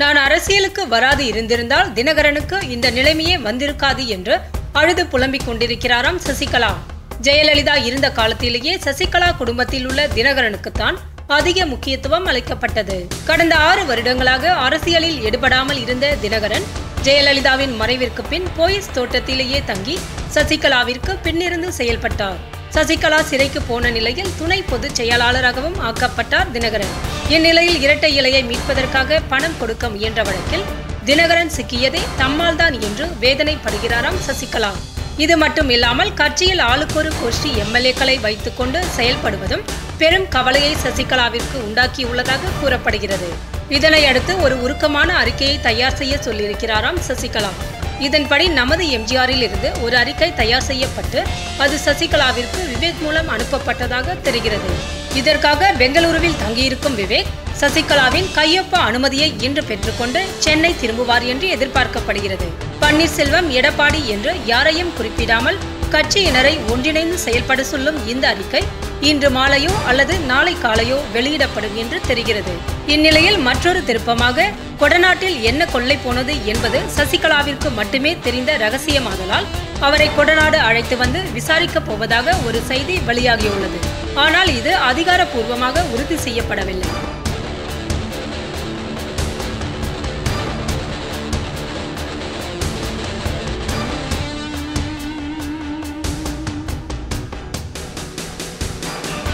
நான் அரசியலுக்கு வராது இருந்திருந்தால் தினகரனுக்கு இந்த நிலைமையே வந்திருக்காது என்று அழுது புலம்பிக் கொண்டிருக்கிறாராம் சசிகலா. ஜெயலலிதா இருந்த காலத்திலேயே சசிகலா குடும்பத்தில் உள்ள தினகரனுக்குத்தான் அதிக முக்கியத்துவம் அளிக்கப்பட்டது. கடந்த ஆறு வருடங்களாக அரசியலில் ஈடுபடாமல் இருந்த தினகரன் ஜெயலலிதாவின் மறைவிற்கு பின் போயஸ் தோட்டத்திலேயே தங்கி சசிகலாவிற்கு பின்னிருந்து செயல்பட்டார். சசிகலா சிறைக்கு போன நிலையில் துணை பொதுச் செயலாளராகவும் ஆக்கப்பட்டார் தினகரன். இந்நிலையில் இரட்டை இலையை மீட்பதற்காக பணம் கொடுக்க முயன்ற வழக்கில் தினகரன் சிக்கியதே தம்மால்தான் என்று வேதனைப்படுகிறாராம் சசிகலா. இது மட்டும் இல்லாமல் கட்சியில் ஆளுக்கொரு கோஷ்டி எம்எல்ஏக்களை வைத்துக்கொண்டு செயல்படுவதும் பெரும் கவலையை சசிகலாவிற்கு உண்டாக்கியுள்ளதாக கூறப்படுகிறது. இதனை அடுத்து ஒரு உருக்கமான அறிக்கையை தயார் செய்ய சொல்லியிருக்கிறாராம் சசிகலா. இதன்படி நமது எம்ஜிஆரில் இருந்து ஒரு அறிக்கை தயார் செய்யப்பட்டு அது சசிகலாவிற்கு விவேக் மூலம் அனுப்பப்பட்டதாக தெரிகிறது. இதற்காக பெங்களூருவில் தங்கியிருக்கும் விவேக் சசிகலாவின் கையொப்ப அனுமதியை இன்று பெற்றுக்கொண்டு சென்னை திரும்புவார் என்று எதிர்பார்க்கப்படுகிறது. பன்னீர்செல்வம் எடப்பாடி என்று யாரையும் குறிப்பிடாமல் கட்சியினரை ஒன்றிணைந்து செயல்பட சொல்லும் இந்த அறிக்கை இன்று மாலையோ அல்லது நாளை காலையோ வெளியிடப்படும் என்று தெரிகிறது. இந்நிலையில் மற்றொரு திருப்பமாக கொடநாட்டில் என்ன கொள்ளை போனது என்பது சசிகலாவிற்கு மட்டுமே தெரிந்த ரகசியமாதலால் அவரை கொடநாடு அழைத்து வந்து விசாரிக்கப் போவதாக ஒரு செய்தி வெளியாகியுள்ளது. ஆனால் இது அதிகாரப்பூர்வமாக உறுதி செய்யப்படவில்லை.